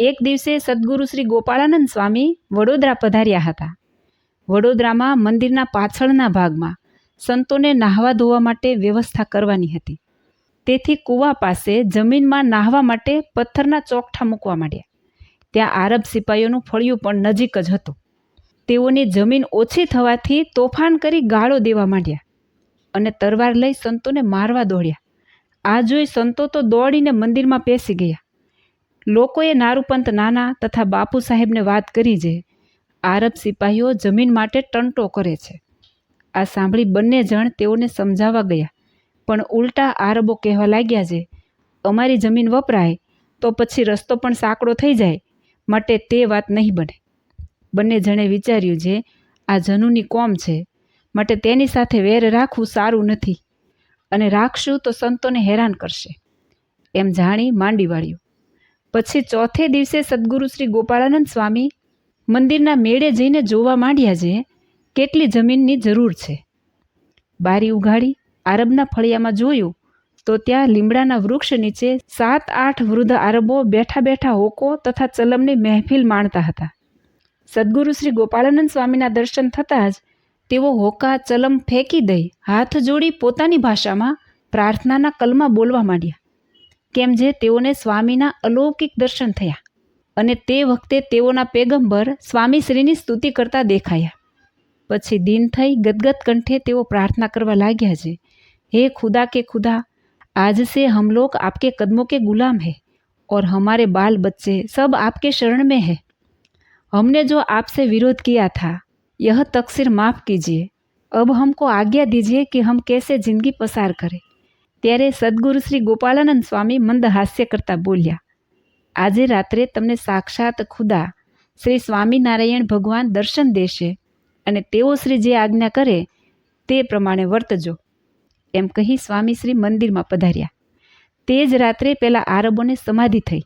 એક દિવસે સદગુરુ શ્રી ગોપાળાનંદ સ્વામી વડોદરા પધાર્યા હતા. વડોદરામાં મંદિરના પાછળના ભાગમાં સંતોને નાહવા ધોવા માટે વ્યવસ્થા કરવાની હતી. તેથી કૂવા પાસે જમીનમાં નાહવા માટે પથ્થરના ચોકઠા મૂકવા માંડ્યા. ત્યાં આરબ સિપાહીઓનું ફળિયું પણ નજીક જ હતું. તેઓની જમીન ઓછી થવાથી તોફાન કરી ગાળો દેવા માંડ્યા અને તરવાર લઈ સંતોને મારવા દોડ્યા. આ જોઈ સંતો તો દોડીને મંદિરમાં પેસી ગયા. લોકોએ નારૂપંત નાના તથા બાપુ સાહેબને વાત કરી જે આરબ સિપાહીઓ જમીન માટે ટંટો કરે છે. આ સાંભળી બંને જણ તેઓને સમજાવવા ગયા. પણ ઉલટા આરબો કહેવા લાગ્યા છે અમારી જમીન વપરાય, તો પછી રસ્તો પણ સાંકડો થઈ જાય, માટે તે વાત નહીં બને. બંને જણે વિચાર્યું છે આ જનુની કોમ છે, માટે તેની સાથે વેર રાખવું સારું નથી, અને રાખશું તો સંતોને હેરાન કરશે. એમ જાણી માંડી વાળ્યું. પછી ચોથે દિવસે સદગુરુ શ્રી ગોપાળાનંદ સ્વામી મંદિરના મેળે જઈને જોવા માંડ્યા છે, કેટલી જમીનની જરૂર છે. બારી ઉઘાડી, આરબના ફળિયામાં જોયું તો ત્યાં લીમડાના વૃક્ષ નીચે સાત આઠ વૃદ્ધ આરબો બેઠા બેઠા હોકો તથા ચલમની મહેફિલ માણતા હતા. સદગુરુ શ્રી ગોપાળાનંદ સ્વામીના દર્શન થતાં જ તેઓ હોકા, ચલમ ફેંકી દઈ હાથ જોડી પોતાની ભાષામાં પ્રાર્થનાના કલમાં બોલવા માંડ્યા. કેમ જે તેઓને સ્વામીના અલૌકિક દર્શન થયા અને તે વખતે તેઓના પેગંબર સ્વામીશ્રીની સ્તુતિ કરતા દેખાયા પછી દિન થઈ ગદગદ કંઠે તેઓ પ્રાર્થના કરવા લાગ્યા છે हे खुदा के खुदा आज से हम लोग आपके कदमों के गुलाम हैं और हमारे बाल बच्चे सब आपके शरण में है हमने जो आपसे विरोध किया था यह तकसीर माफ़ कीजिए अब हमको आज्ञा दीजिए कि हम कैसे जिंदगी पसार करें ત્યારે સદગુરુ શ્રી ગોપાળાનંદ સ્વામી મંદ હાસ્ય કરતા બોલ્યા, આજે રાત્રે તમને સાક્ષાત ખુદા શ્રી સ્વામિનારાયણ ભગવાન દર્શન દેશે અને તેઓ શ્રી જે આજ્ઞા કરે તે પ્રમાણે વર્તજો. એમ કહી સ્વામી શ્રી મંદિરમાં પધાર્યા. તે જ રાત્રે પેલા આરબોને સમાધિ થઈ.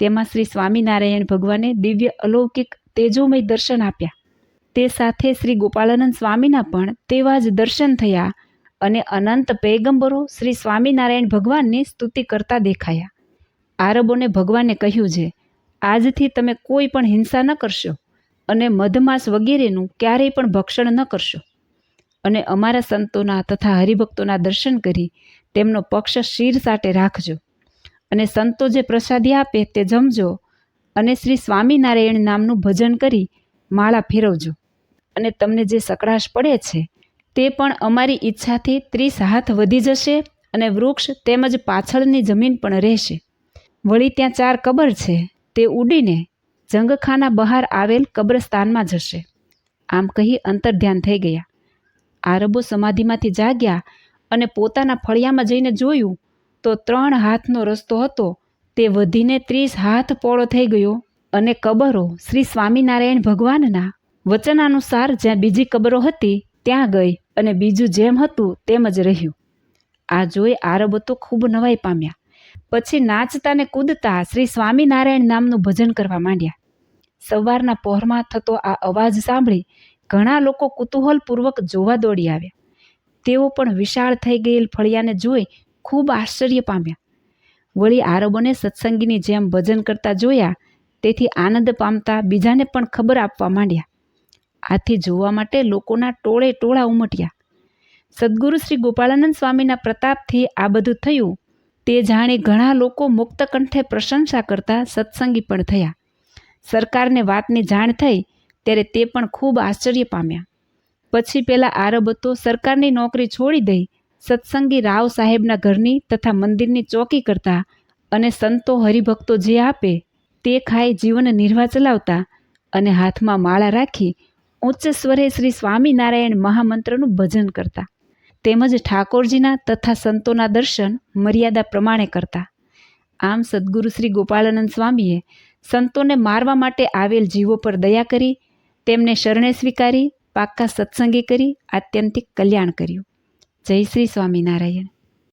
તેમાં શ્રી સ્વામિનારાયણ ભગવાને દિવ્ય અલૌકિક તેજોમય દર્શન આપ્યા. તે સાથે શ્રી ગોપાળાનંદ સ્વામીના પણ તેવા જ દર્શન થયા અને અનંત પૈગંબરો શ્રી સ્વામિનારાયણ ભગવાનની સ્તુતિ કરતા દેખાયા. આરબોને ભગવાને કહ્યું છે, આજથી તમે કોઈ પણ હિંસા ન કરશો અને મધમાસ વગેરેનું ક્યારેય પણ ભક્ષણ ન કરશો. અને અમારા સંતોના તથા હરિભક્તોના દર્શન કરી તેમનો પક્ષ શિર સાટે રાખજો. અને સંતો જે પ્રસાદી આપે તે જમજો અને શ્રી સ્વામિનારાયણ નામનું ભજન કરી માળા ફેરવજો. અને તમને જે સકળાશ પડે છે તે પણ અમારી ઈચ્છાથી ત્રીસ હાથ વધી જશે અને વૃક્ષ તેમજ પાછળની જમીન પણ રહેશે. વળી ત્યાં ચાર કબર છે. તે ઉડીને જંગખાના બહાર આવેલ કબ્રસ્તાનમાં જશે. આમ કહી અંતર્ધ્યાન થઈ ગયા. આરબો સમાધિમાંથી જાગ્યા અને પોતાના ફળિયામાં જઈને જોયું તો ત્રણ હાથનો રસ્તો હતો. તે વધીને ત્રીસ હાથ પોળો થઈ ગયો અને કબરો શ્રી સ્વામિનારાયણ ભગવાનના વચનાનુસાર જ્યાં બીજી કબરો હતી ત્યાં ગઈ અને બીજું જેમ હતું તેમ જ રહ્યું. આ જોઈ આરબો તો ખૂબ નવાઈ પામ્યા. પછી નાચતા ને કૂદતા શ્રી સ્વામિનારાયણ નામનું ભજન કરવા માંડ્યા. સવારના પહોરમાં થતો આ અવાજ સાંભળી ઘણા લોકો કુતૂહલપૂર્વક જોવા દોડી આવ્યા. તેઓ પણ વિશાળ થઈ ગયેલ ફળિયાને જોઈ ખૂબ આશ્ચર્ય પામ્યા. વળી આરબોને સત્સંગીની જેમ ભજન કરતા જોયા, તેથી આનંદ પામતા બીજાને પણ ખબર આપવા માંડ્યા. આથી જોવા માટે લોકોના ટોળે ટોળા ઉમટ્યા. સદગુરુ શ્રી ગોપાળાનંદ સ્વામીના પ્રતાપથી આ બધું થયું તે જાણી ઘણા લોકો મુક્ત કંઠે પ્રશંસા કરતા સત્સંગી પણ થયા. સરકારને વાતની જાણ થઈ ત્યારે તે પણ ખૂબ આશ્ચર્ય પામ્યા. પછી પેલા આરબ તો સરકારની નોકરી છોડી દઈ સત્સંગી રાવ સાહેબના ઘરની તથા મંદિરની ચોકી કરતા અને સંતો હરિભક્તો જે આપે તે ખાઈ જીવન નિર્વાહ ચલાવતા અને હાથમાં માળા રાખી ઉચ્ચ સ્વરે શ્રી સ્વામિનારાયણ મહામંત્રનું ભજન કરતા. તેમજ ઠાકોરજીના તથા સંતોના દર્શન મર્યાદા પ્રમાણે કરતા. આમ સદગુરુ શ્રી ગોપાળાનંદ સ્વામીએ સંતોને મારવા માટે આવેલ જીવો પર દયા કરી, તેમને શરણે સ્વીકારી, પાક્કા સત્સંગી કરી, આત્યંતિક કલ્યાણ કર્યું. જય શ્રી સ્વામિનારાયણ.